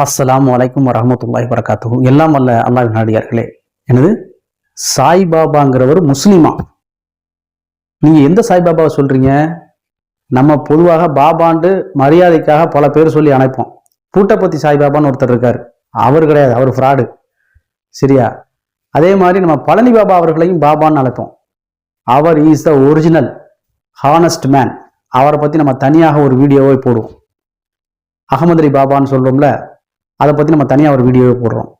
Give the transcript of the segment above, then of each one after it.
அஸ்லாம் வலைக்கம் வரஹ்மத்துல்லாஹி வரகாத்துஹு எல்லாம் வல்ல அல்லாஹ் நாடியார்களே. எனது சாய்பாபாங்கிறவர் முஸ்லீமா. நீங்க எந்த சாய்பாபாவை சொல்றீங்க? நம்ம பொதுவாக பாபாண்டு மரியாதைக்காக பல பேர் சொல்லி அணைப்போம். பூட்டப்பத்தி சாய்பாபான்னு ஒருத்தர் இருக்கார். அவர் கிடையாது அவர் ஃப்ராடு சரியா? அதே மாதிரி நம்ம பழனி பாபா அவர்களையும் பாபான்னு அழைப்போம். அவர் is the original honest man அவரை பத்தி நம்ம தனியாக ஒரு வீடியோவை போடுவோம். அகமதுரி பாபான்னு சொல்றோம்ல அதை பற்றி நம்ம தனியாக ஒரு வீடியோவை போடுறோம்.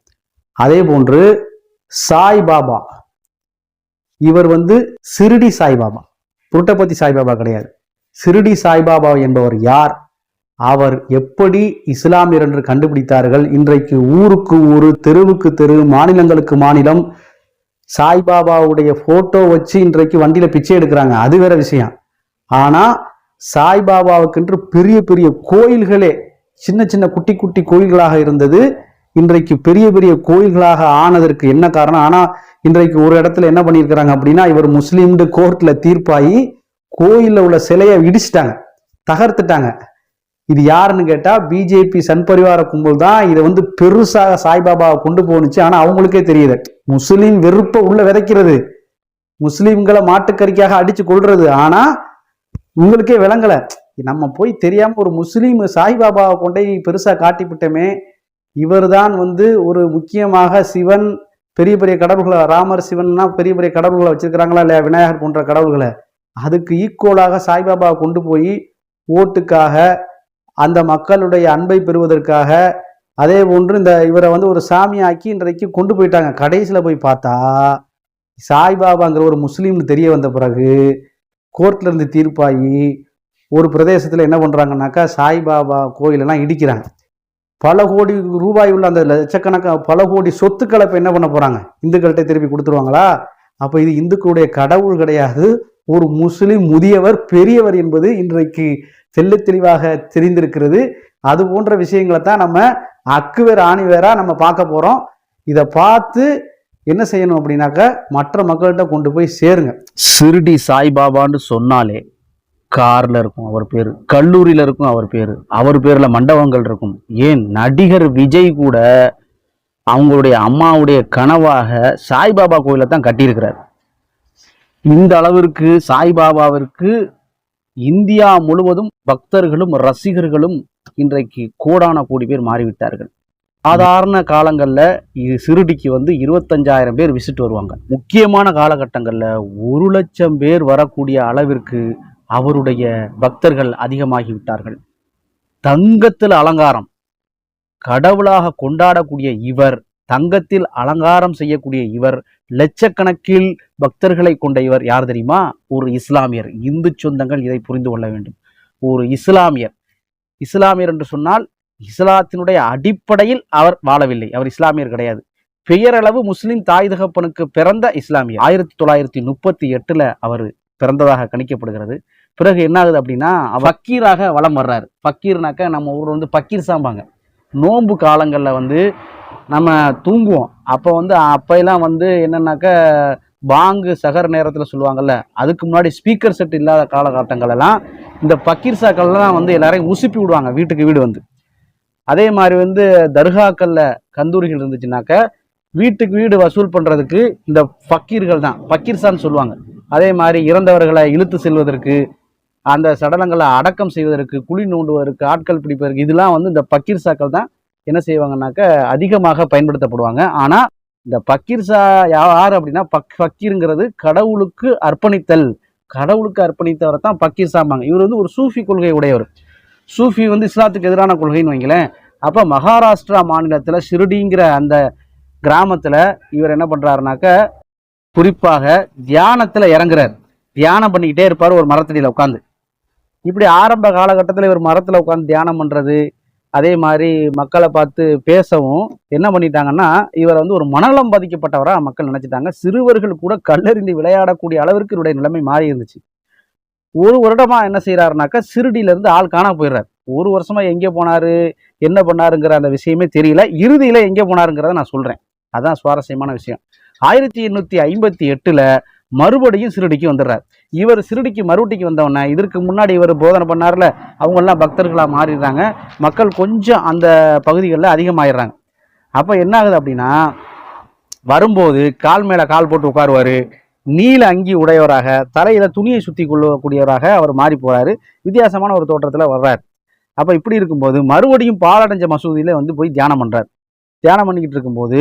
அதே போன்று சாய் பாபா இவர் வந்து சிறுடி சாய்பாபா புட்டபத்தி சாய்பாபா கிடையாது. சிறுடி சாய்பாபா என்பவர் யார்? அவர் எப்படி இஸ்லாமியர் என்று கண்டுபிடித்தார்கள்? இன்றைக்கு ஊருக்கு ஊரு தெருவுக்கு தெரு மாநிலங்களுக்கு மாநிலம் சாய்பாபாவுடைய போட்டோ வச்சு இன்றைக்கு வண்டியில பிச்சை எடுக்கிறாங்க. அது வேற விஷயம். ஆனா சாய்பாபாவுக்கென்று பெரிய பெரிய கோயில்களே சின்ன சின்ன குட்டி குட்டி கோயில்களாக இருந்தது. இன்றைக்கு பெரிய பெரிய கோயில்களாக ஆனதற்கு என்ன காரணம்? ஆனால் இன்றைக்கு ஒரு இடத்துல என்ன பண்ணியிருக்கிறாங்க அப்படின்னா இவர் முஸ்லீம்டு கோர்ட்டில் தீர்ப்பாகி கோயிலில் உள்ள சிலையை இடிச்சிட்டாங்க. தகர்த்துட்டாங்க. இது யாருன்னு கேட்டால் பிஜேபி சன் பரிவார கும்பல் தான் இதை வந்து பெருசாக சாய்பாபாவை கொண்டு போனுச்சு ஆனால் அவங்களுக்கே தெரியுது. முஸ்லீம் வெறுப்பை உள்ள விதைக்கிறது. முஸ்லீம்களை மாட்டுக்கறிக்காக அடித்து கொள்றது ஆனால் உங்களுக்கே விளங்கலை. நம்ம போய் தெரியாமல் ஒரு முஸ்லீம் சாய்பாபாவை கொண்டே பெருசாக காட்டிவிட்டோமே இவர்தான் வந்து ஒரு முக்கியமாக சிவன் பெரிய பெரிய கடவுள்களை ராமர் சிவன்னா பெரிய பெரிய கடவுள்களை வச்சிருக்கிறாங்களா இல்லையா விநாயகர் போன்ற கடவுள்களை. அதுக்கு ஈக்குவலாக சாய்பாபாவை கொண்டு போய் ஓட்டுக்காக அந்த மக்களுடைய அன்பை பெறுவதற்காக அதே போன்று இந்த இவரை வந்து ஒரு சாமியாக்கி இன்றைக்கு கொண்டு போயிட்டாங்க. கடைசியில் போய் பார்த்தா சாய்பாபாங்கிற ஒரு முஸ்லீம்னு தெரிய வந்த பிறகு கோர்ட்லேருந்து தீர்ப்பாகி ஒரு பிரதேசத்தில் என்ன பண்ணுறாங்கனாக்கா சாய்பாபா கோயிலெல்லாம் இடிக்கிறாங்க. பல கோடி ரூபாய் உள்ள அந்த லட்சக்கணக்கான பல கோடி சொத்துக்களை இப்போ என்ன பண்ண போகிறாங்க இந்துக்கள்கிட்ட திருப்பி கொடுத்துருவாங்களா? அப்போ இது இந்துக்களுடைய கடவுள் கிடையாது. ஒரு முஸ்லிம் முதியவர் பெரியவர் என்பது இன்றைக்கு தெள்ளத் தெளிவாக தெரிந்திருக்கிறது. அது போன்ற விஷயங்களை தான் நம்ம அக்கு வேற ஆணி நம்ம பார்க்க போகிறோம் இதை பார்த்து என்ன செய்யணும் அப்படின்னாக்க மற்ற மக்கள்கிட்ட கொண்டு போய் சேருங்க. சிறுடி சாய்பாபான்னு சொன்னாலே கார்ல இருக்கும் அவர் பேர். கல்லூரியில இருக்கும் அவர் பேர். அவர் பேர்ல மண்டபங்கள் இருக்கும். ஏன்? நடிகர் விஜய் கூட அவங்களுடைய அம்மாவுடைய கனவாக சாய்பாபா கோயிலை தான் கட்டியிருக்கிறார். இந்த அளவிற்கு சாய்பாபாவிற்கு இந்தியா முழுவதும் பக்தர்களும் ரசிகர்களும் இன்றைக்கு கோடான கோடி பேர் மாறிவிட்டார்கள். சாதாரண காலங்களில் இது சிறுடிக்கு வந்து இருபத்தஞ்சாயிரம் பேர் விசிட் வருவாங்க. முக்கியமான காலகட்டங்களில் ஒரு லட்சம் பேர் வரக்கூடிய அளவிற்கு அவருடைய பக்தர்கள் அதிகமாகிவிட்டார்கள். தங்கத்தில் அலங்காரம். கடவுளாக கொண்டாடக்கூடிய இவர் தங்கத்தில் அலங்காரம் செய்யக்கூடிய இவர் லட்சக்கணக்கில் பக்தர்களை கொண்ட இவர் யார் தெரியுமா? ஒரு இஸ்லாமியர். இந்து சொந்தங்கள் இதை புரிந்து கொள்ள வேண்டும். ஒரு இஸ்லாமியர். இஸ்லாமியர் என்று சொன்னால் இஸ்லாத்தினுடைய அடிப்படையில் அவர் வாழவில்லை. அவர் இஸ்லாமியர் கிடையாது. பெயரளவு முஸ்லிம் தாய் தகப்பனுக்கு பிறந்த இஸ்லாமியர். ஆயிரத்தி தொள்ளாயிரத்தி முப்பத்தி எட்டுல அவர் பிறந்ததாக கணிக்கப்படுகிறது. பிறகு என்ன ஆகுது அப்படின்னா ஃபக்கீராக வலம் வர்றாரு. ஃபக்கீர்னாக்க நம்ம ஊர் வந்து பக்கீர் சாம்பாங்க. நோன்பு காலங்களில் வந்து நம்ம தூங்குவோம். அப்போ வந்து அப்போலாம் வந்து என்னன்னாக்க பாங்கு சகர் நேரத்தில் சொல்லுவாங்கல்ல அதுக்கு முன்னாடி ஸ்பீக்கர் செட் இல்லாத காலகட்டங்கள் எல்லாம் இந்த பக்கீர் சாக்கள்லாம் வந்து எல்லாரையும் உசுப்பி விடுவாங்க வீட்டுக்கு வீடு வந்து. அதே மாதிரி வந்து தர்காக்களில் கந்தூரிகள் இருந்துச்சுனாக்க வீட்டுக்கு வீடு வசூல் பண்ணுறதுக்கு இந்த ஃபக்கீர்கள் தான். ஃபக்கீர்சான்னு சொல்லுவாங்க. அதே மாதிரி இறந்தவர்களை இழுத்து செல்வதற்கு அந்த சடலங்களை அடக்கம் செய்வதற்கு குழி நோண்டுவதற்கு ஆட்கள் பிடிப்பதற்கு இதெல்லாம் வந்து இந்த பக்கீர் சாக்கள் தான் என்ன செய்வாங்கன்னாக்க அதிகமாக பயன்படுத்தப்படுவாங்க. ஆனால் இந்த பக்கீர்சா யார் அப்படின்னா பக் ஃபக்கீருங்கிறது கடவுளுக்கு அர்ப்பணித்தல். கடவுளுக்கு அர்ப்பணித்தவரை தான் பக்கீர் சாம்பாங்க. இவர் வந்து ஒரு சூஃபி கொள்கை உடையவர். சூஃபி வந்து இஸ்லாத்துக்கு எதிரான கொள்கைன்னு வைங்களேன். அப்போ மகாராஷ்டிரா மாநிலத்தில் ஷிருடிங்கிற அந்த கிராமத்தில் இவர் என்ன பண்ணுறாருனாக்க குறிப்பாக தியானத்தில் இறங்குறார். தியானம் பண்ணிக்கிட்டே இருப்பார் ஒரு மரத்தடியில் உட்காந்து இப்படி ஆரம்ப காலகட்டத்தில் இவர் மரத்தில் உட்காந்து தியானம் பண்ணுறது அதே மாதிரி மக்களை பார்த்து பேசவும் என்ன பண்ணிட்டாங்கன்னா இவர் வந்து ஒரு மனநலம் பாதிக்கப்பட்டவராக மக்கள் நினச்சிட்டாங்க. சிறுவர்கள் கூட கல்லறிந்து விளையாடக்கூடிய அளவிற்கு இவருடைய நிலைமை மாறி இருந்துச்சு ஒரு வருடமாக என்ன செய்கிறாருனாக்கா சிறுடியிலேருந்து ஆள் காண போயிடுறாரு. ஒரு வருஷமாக எங்கே போனாரு என்ன பண்ணாருங்கிற அந்த விஷயமே தெரியல. இறுதியில் எங்கே போனாருங்கிறத நான் சொல்கிறேன் அதான் சுவாரஸ்யமான விஷயம். ஆயிரத்தி எண்ணூற்றி ஐம்பத்தி எட்டில் மறுபடியும் சிறுடிக்கு வந்துடுறார். இவர் சிறுடிக்கு மறுபடிக்கு வந்தவொடனே இதற்கு முன்னாடி இவர் போதனை பண்ணார்ல அவங்கெல்லாம் பக்தர்களாக மாறிடுறாங்க. மக்கள் கொஞ்சம் அந்த பகுதிகளில் அதிகமாகிடுறாங்க அப்போ என்ன ஆகுது அப்படின்னா வரும்போது கால் மேலே கால் போட்டு உட்காருவார். நீல அங்கி உடையவராக தலையில் துணியை சுற்றி கொள்ளக்கூடியவராக அவர் மாறி போகிறாரு வித்தியாசமான ஒரு தோற்றத்தில் வர்றார். அப்போ இப்படி இருக்கும்போது மறுபடியும் பாலடைஞ்ச மசூதியில் வந்து போய் தியானம் பண்ணுறார் தியானம் பண்ணிக்கிட்டு இருக்கும்போது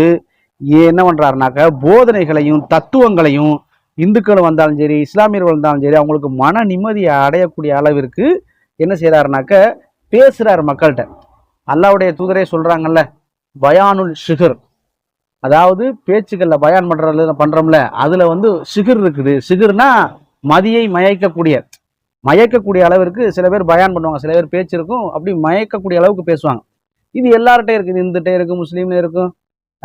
என்ன பண்ணுறாருனாக்க போதனைகளையும் தத்துவங்களையும் இந்துக்கள் வந்தாலும் சரி இஸ்லாமியர்கள் வந்தாலும் சரி அவங்களுக்கு மன நிம்மதியை அடையக்கூடிய அளவிற்கு என்ன செய்கிறாருனாக்க பேசுகிறார் மக்கள்கிட்ட. அல்லாவுடைய தூதரே சொல்கிறாங்கல்ல பயானுல் ஷிகர் அதாவது பேச்சுக்களில் பயான் பண்ணுறது பண்ணுறோம்ல அதில் வந்து சிகிர் இருக்குது. சிகிர்னா மதியை மயக்கக்கூடிய. மயக்கக்கூடிய அளவிற்கு சில பேர் பயான் பண்ணுவாங்க சில பேர் பேச்சு இருக்கும் அப்படி மயக்கக்கூடிய அளவுக்கு பேசுவாங்க. இது எல்லார்கிட்டையும் இருக்குது இந்துட்டே இருக்கும் முஸ்லீம்ல இருக்கும்.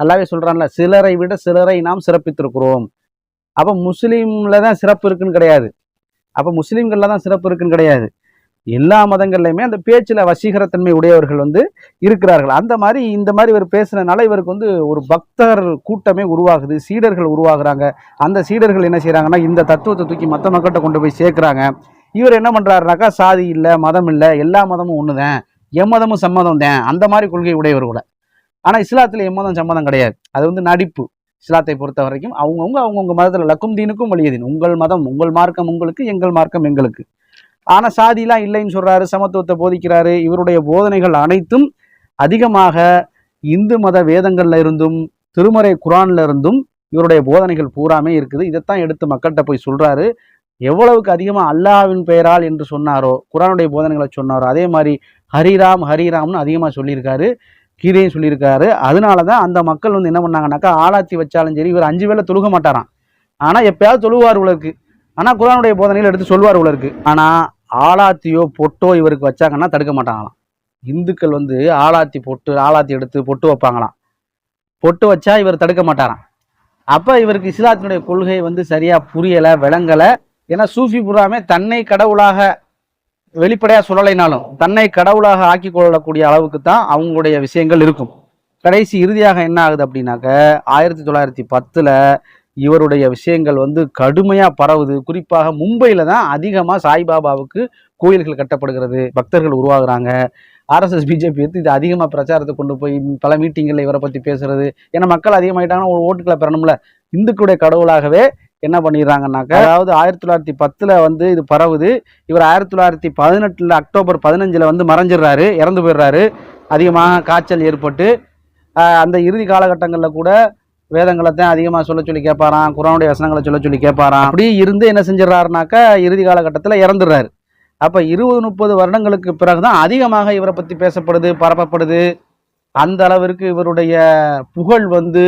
நல்லாவே சொல்கிறான்ல சிலரை விட சிலரை நாம் சிறப்பித்திருக்கிறோம். அப்போ முஸ்லீமில் தான் சிறப்பு இருக்குன்னு கிடையாது. அப்போ முஸ்லீம்களில் தான் சிறப்பு இருக்குன்னு கிடையாது. எல்லா மதங்கள்லையுமே அந்த பேச்சில் வசீகரத்தன்மை உடையவர்கள் வந்து இருக்கிறார்கள். அந்த மாதிரி இந்த மாதிரி இவர் பேசுனதுனால இவருக்கு வந்து ஒரு பக்தர் கூட்டமே உருவாகுது சீடர்கள் உருவாகுறாங்க. அந்த சீடர்கள் என்ன செய்கிறாங்கன்னா இந்த தத்துவத்தை தூக்கி மற்ற மக்கள்கிட்ட கொண்டு போய் சேர்க்குறாங்க. இவர் என்ன பண்ணுறாருனாக்கா சாதி இல்லை மதம் இல்லை எல்லா மதமும் ஒன்று தான் எம்மதமும் சம்மதம் தான் அந்த மாதிரி கொள்கை உடையவர் கூட. ஆனால் இஸ்லாத்தில் எம்மதம் சம்மதம் கிடையாது. அது வந்து நடிப்பு. இஸ்லாத்தை பொறுத்த வரைக்கும் அவங்கவுங்க அவங்கவுங்க மதத்தில் லக்கும் தீனுக்கும் வழியதீன் உங்கள் மதம் உங்கள் மார்க்கம் உங்களுக்கு எங்கள் மார்க்கம் எங்களுக்கு. ஆனால் சாதிலாம் இல்லைன்னு சொல்கிறாரு சமத்துவத்தை போதிக்கிறாரு. இவருடைய போதனைகள் அனைத்தும் அதிகமாக இந்து மத வேதங்கள்ல இருந்தும் திருமறை குரான்ல இருந்தும் இவருடைய போதனைகள் பூராமே இருக்குது. இதைத்தான் எடுத்து மக்கள்கிட்ட போய் சொல்றாரு. எவ்வளவுக்கு அதிகமாக அல்லாஹ்வின் பெயரால் என்று சொன்னாரோ குரானுடைய போதனைகளை சொன்னாரோ அதே மாதிரி ஹரிராம் ஹரிராம்னு அதிகமாக சொல்லியிருக்காரு. கீதையும் சொல்லியிருக்காரு. அதனால தான் அந்த மக்கள் வந்து என்ன பண்ணாங்கன்னாக்கா ஆளாத்தி வச்சாலும் சரி இவர் அஞ்சு வேலை தொழுக மாட்டாராம். ஆனால் எப்பயாவது தொழுவார் உலருக்கு ஆனால் குரானுடைய போதனையில் எடுத்து சொல்வார் உலருக்கு ஆனால் ஆளாத்தியோ பொட்டோ இவருக்கு வச்சாங்கன்னா தடுக்க மாட்டாங்களாம். இந்துக்கள் வந்து ஆளாத்தி பொட்டு ஆளாத்தி எடுத்து பொட்டு வைப்பாங்களாம். பொட்டு வச்சா இவர் தடுக்க மாட்டாராம். அப்போ இவருக்கு இஸ்லாத்தினுடைய கொள்கை வந்து சரியாக புரியலை விளங்கலை. ஏன்னா சூஃபி புறாமே தன்னை கடவுளாக வெளிப்படையாக சொல்லலைனாலும் தன்னை கடவுளாக ஆக்கி கொள்ளக்கூடிய அளவுக்கு தான் அவங்களுடைய விஷயங்கள் இருக்கும். கடைசி இறுதியாக என்ன ஆகுது அப்படின்னாக்க ஆயிரத்தி தொள்ளாயிரத்தி பத்தில் இவருடைய விஷயங்கள் வந்து கடுமையாக பரவுது. குறிப்பாக மும்பையில் தான் அதிகமாக சாய்பாபாவுக்கு கோயில்கள் கட்டப்படுகிறது. பக்தர்கள் உருவாகுறாங்க. ஆர்எஸ்எஸ் பிஜேபி எடுத்து இது அதிகமாக பிரச்சாரத்தை கொண்டு போய் பல மீட்டிங்கில் இவரை பற்றி பேசுறது. ஏன்னா மக்கள் அதிகமாயிட்டாங்கன்னா ஒரு ஓட்டுக்களை பெறணும்ல. இந்துக்களுடைய கடவுளாகவே என்ன பண்ணிடுறாங்கன்னாக்க அதாவது ஆயிரத்தி தொள்ளாயிரத்தி பத்தில் வந்து இது பரவுது. இவர் ஆயிரத்தி தொள்ளாயிரத்தி பதினெட்டில் அக்டோபர் பதினஞ்சில் வந்து மறைஞ்சிடுறாரு இறந்து போயிடுறாரு. அதிகமாக காய்ச்சல் ஏற்பட்டு அந்த இறுதி காலகட்டங்களில் கூட வேதங்களை தான் அதிகமாக சொல்ல சொல்லி கேட்பாராம் குரானுடைய வசனங்களை சொல்ல சொல்லி கேட்பாராம். அப்படி இருந்து என்ன செஞ்சிடறாருனாக்கா இறுதி காலகட்டத்தில் இறந்துடுறாரு. அப்போ இருபது முப்பது வருடங்களுக்கு பிறகு தான் அதிகமாக இவரை பற்றி பேசப்படுது பரப்பப்படுது. அந்த அளவிற்கு இவருடைய புகழ் வந்து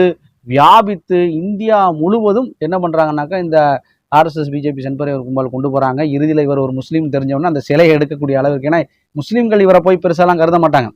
வியாபித்து இந்தியா முழுவதும் என்ன பண்ணுறாங்கனாக்கா இந்த ஆர்எஸ்எஸ் பிஜேபி சென்பரை ஒரு கும்பல் கொண்டு போகிறாங்க இறுதியில் இவர் ஒரு முஸ்லீம் தெரிஞ்சவொன்னே அந்த சிலையை எடுக்கக்கூடிய அளவுக்கு ஏன்னா முஸ்லீம்கள் இவரை போய் பெருசாலாம் கருத மாட்டாங்க.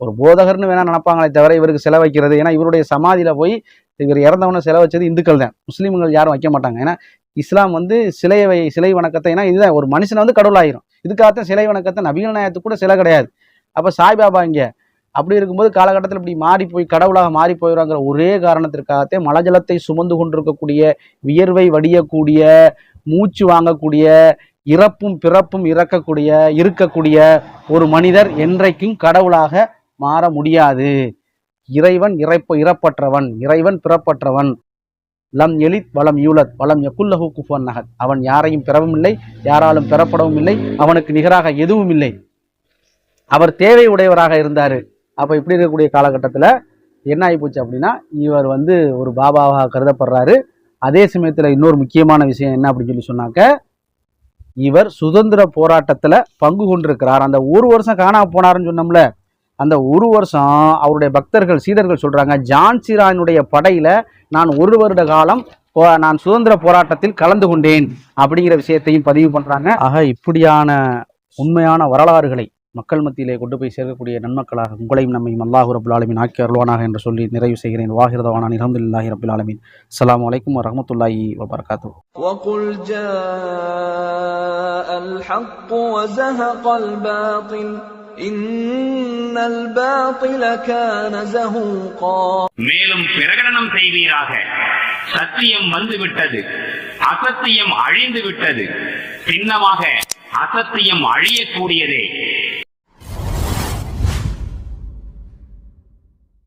ஒரு போதகர்னு வேணா நினைப்பாங்களே தவிர இவருக்கு சிலை வைக்கிறது ஏன்னா இவருடைய சமாதியில் போய் இவர் இறந்தவனை சிலை வச்சது இந்துக்கள் தான். முஸ்லீம்கள் யாரும் வைக்க மாட்டாங்க. ஏன்னா இஸ்லாம் வந்து சிலையை வை சிலை வணக்கத்தை ஏன்னா இதுதான் ஒரு மனுஷனை வந்து கடவுளாயிரும். இதுக்காகத்தான் சிலை வணக்கத்தை நபிகள் நாயத்துக்கு கூட சிலை கிடையாது. அப்போ சாய்பாபா இங்கே அப்படி இருக்கும்போது காலகட்டத்தில் இப்படி மாறி போய் கடவுளாக மாறி போயிடுறாங்கிற ஒரே காரணத்திற்காகத்தே மலஜலத்தை சுமந்து கொண்டிருக்கக்கூடிய வியர்வை வடியக்கூடிய மூச்சு வாங்கக்கூடிய இறப்பும் பிறப்பும் இறக்கக்கூடிய இருக்கக்கூடிய ஒரு மனிதர் என்றைக்கும் கடவுளாக மாற முடியாது. இறைவன் இறைப்ப இறப்பற்றவன். இறைவன் பிறப்பற்றவன். லம் எலித் வலம் யூலத். வலம் யகுல்லஹு குஃபன் நகத். அவன் யாரையும் பெறவும் இல்லை யாராலும் பெறப்படவும் இல்லை அவனுக்கு நிகராக எதுவும் இல்லை. அவர் தேவை உடையவராக இருந்தார். அப்போ இப்படி இருக்கக்கூடிய காலகட்டத்தில் என்ன ஆகிப்போச்சு அப்படின்னா இவர் வந்து ஒரு பாபாவாக கருதப்படுறாரு. அதே சமயத்தில் இன்னொரு முக்கியமான விஷயம் என்ன அப்படின்னு சொல்லி சொன்னாக்க இவர் சுதந்திர போராட்டத்தில் பங்கு கொண்டிருக்கிறார். அந்த ஒரு வருஷம் காணாமல் போனாருன்னு சொன்னோம்ல அந்த ஒரு வருஷம் அவருடைய பக்தர்கள் சீடர்கள் சொல்கிறாங்க ஜான்சிரானுடைய படையில் நான் ஒரு வருட காலம் நான் சுதந்திர போராட்டத்தில் கலந்து கொண்டேன். அப்படிங்கிற விஷயத்தையும் பதிவு பண்ணுறாங்க ஆக இப்படியான உண்மையான வரலாறுகளை மக்கள் மத்தியிலே கொண்டு போய் சேர்க்கக்கூடிய நன்மக்களாக உங்களையும் நம்மையும் அல்லாஹு ரபுல் ஆலமின் ஆக்கி அருள்வானாக என்று சொல்லி நிறைவு செய்கிறேன் வாகிரதவானான் இலமதுல்லாஹி ரபுல் ஆலமின் அஸ்ஸலாமு அலைக்கும் வரஹமத்துல்லாஹி வபரகாத்து وقل جاء الحق وزهق الباطل إن الباطل كان زهوقا மேலும் பிரகடனம் செய்வீராக சத்தியம் வந்துவிட்டது அசத்தியம் அழிந்து விட்டது சின்னமாக அசத்தியம் அழியக்கூடியதே